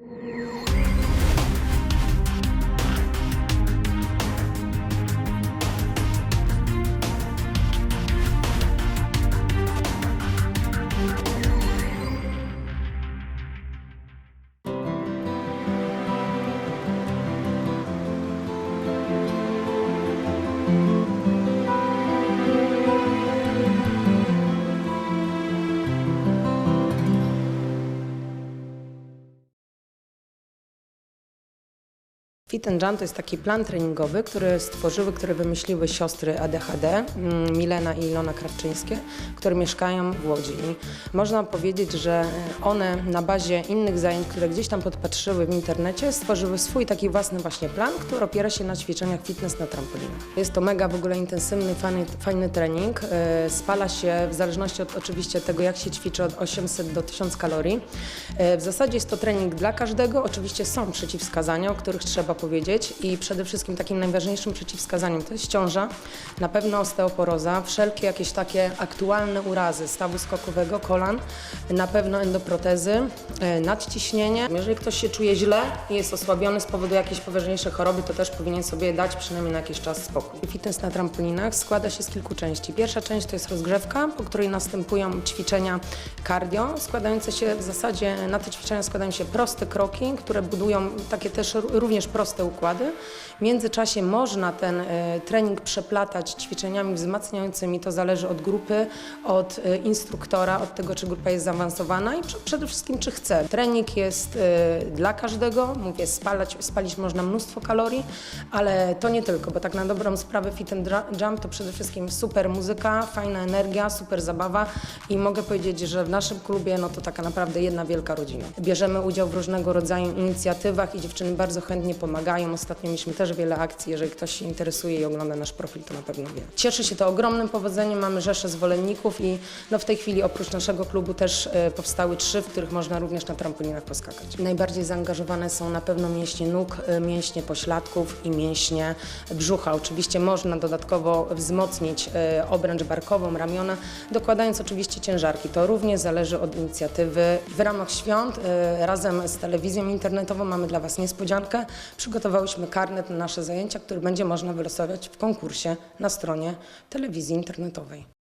Música Fit and Jam to jest taki plan treningowy, który stworzyły, który wymyśliły siostry ADHD, mm, Milena i Ilona Krawczyńskie, które mieszkają w Łodzi. I można powiedzieć, że one na bazie innych zajęć, które gdzieś tam podpatrzyły w internecie, stworzyły swój taki własny właśnie plan, który opiera się na ćwiczeniach fitness na trampolinach. Jest to mega w ogóle intensywny, fajny, fajny trening. E, Spala się w zależności od oczywiście tego, jak się ćwiczy, od 800 do 1000 kalorii. E, W zasadzie jest to trening dla każdego. Oczywiście są przeciwwskazania, o których trzeba powiedzieć i przede wszystkim takim najważniejszym przeciwwskazaniem to jest ciąża, na pewno osteoporoza, wszelkie jakieś takie aktualne urazy stawu skokowego, kolan, na pewno endoprotezy, e, nadciśnienie. Jeżeli ktoś się czuje źle i jest osłabiony z powodu jakiejś poważniejszej choroby, to też powinien sobie dać przynajmniej na jakiś czas spokój. Fitness na trampolinach składa się z kilku części. Pierwsza część to jest rozgrzewka, po której następują ćwiczenia cardio, składające się w zasadzie, na te ćwiczenia składają się proste kroki, które budują takie też również proste układy. W międzyczasie można ten e, trening przeplatać ćwiczeniami wzmacniającymi, to zależy od grupy, od e, instruktora, od tego, czy grupa jest zaawansowana i przede wszystkim, czy chce. Trening jest e, dla każdego, mówię, spalać, spalić można mnóstwo kalorii, ale to nie tylko, bo tak na dobrą sprawę Fit and Jump to przede wszystkim super muzyka, fajna energia, super zabawa i mogę powiedzieć, że w naszym klubie no to taka naprawdę jedna wielka rodzina. Bierzemy udział w różnego rodzaju inicjatywach i dziewczyny bardzo chętnie pomagają. Ostatnio mieliśmy też wiele akcji, jeżeli ktoś się interesuje i ogląda nasz profil, to na pewno wie. Cieszy się to ogromnym powodzeniem, mamy rzeszę zwolenników i no w tej chwili oprócz naszego klubu też e, powstały trzy, w których można również na trampolinach poskakać. Najbardziej zaangażowane są na pewno mięśnie nóg, e, mięśnie pośladków i mięśnie brzucha. Oczywiście można dodatkowo wzmocnić e, obręcz barkową, ramiona, dokładając oczywiście ciężarki. To również zależy od inicjatywy. W ramach świąt razem z telewizją internetową mamy dla Was niespodziankę. Przygotowałyśmy karnet na nasze zajęcia, który będzie można wylosować w konkursie na stronie telewizji internetowej.